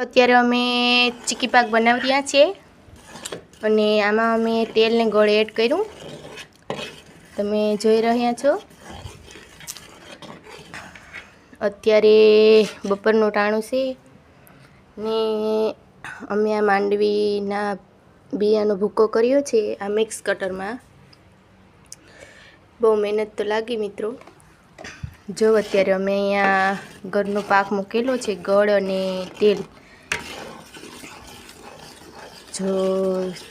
અત્યારે અમે ચીકી પાક બનાવી રહ્યા છીએ અને આમાં અમે તેલને ગોળે એડ કર્યું. તમે જોઈ રહ્યા છો. અત્યારે બપોરનું ટાણું છે. ને અમે આ માંડવીના બિયાનો ભૂકો કર્યો છે, આ મિક્સ કટરમાં. બહુ મહેનત તો લાગી મિત્રો. જો અત્યારે અમે અહીંયા ઘરનો પાક મૂકેલો છે, ગળ અને તેલ. જો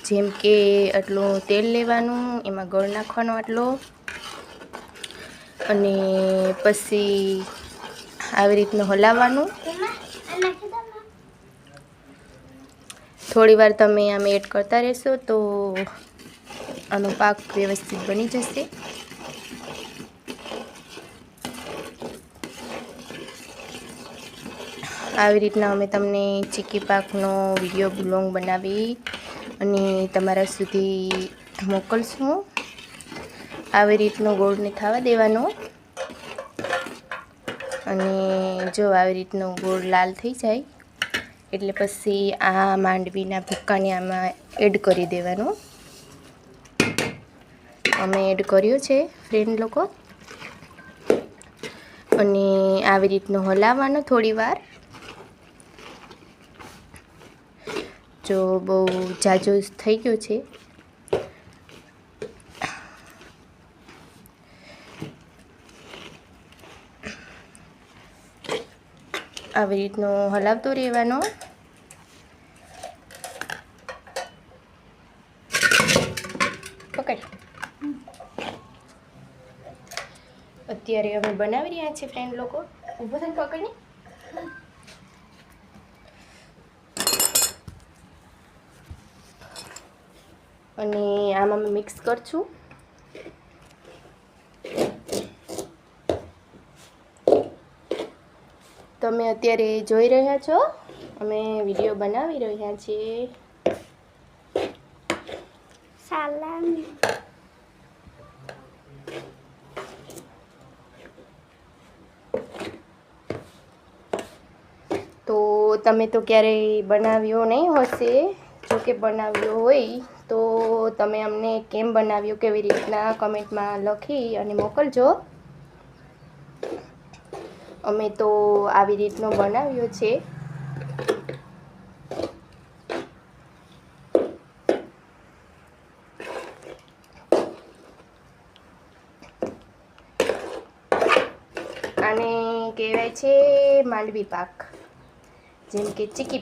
જેમ કે આટલું તેલ લેવાનું, એમાં ગળ નાખવાનો આટલો. અને પછી આવી રીતનું હલાવવાનું. થોડી વાર તમે આમ એડ કરતા રહેશો તો આનો પાક વ્યવસ્થિત બની જશે. આવી રીતના અમે તમને ચીકી પાકનો વીડિયો બ્લોગ બનાવી અને તમારા સુધી મોકલશું. આવી રીતનો ગોળને થવા દેવાનો. અને જો આવી રીતનો ગોળ લાલ થઈ જાય, એટલે પછી આ માંડવીના ભૂક્કાને આમાં એડ કરી દેવાનું. અમે એડ કર્યો છે ફ્રેન્ડ લોકો. અને આવી રીતનું હલાવવાનો થોડી જો બહુ જાજો થઈ ગયો છે. આવી રીતનો હલાવતો રહેવાનો. પકડ. અત્યારે અમે બનાવી રહ્યા છીએ ફ્રેન્ડ લોકો. ઊભો થઈને પકડની. અને આમાં મેં મિક્સ કરશું તમે અત્યારે જોઈ રહ્યા છો અમે વીડિયો બનાવી રહ્યા છીએ. Salami. તો તમે તો ક્યારેય બનાવ્યો નહીં હશે. જો કે બનાવ્યો હોય, તો તમે અમને કેમ બનાવ્યો, કેવી રીતના કમેન્ટમાં લખી અને મોકલજો. અમે તો આવી રીતનો બનાવ્યો છે. આને કહેવાય છે માંડવી પાક, જેમ કે ચીકી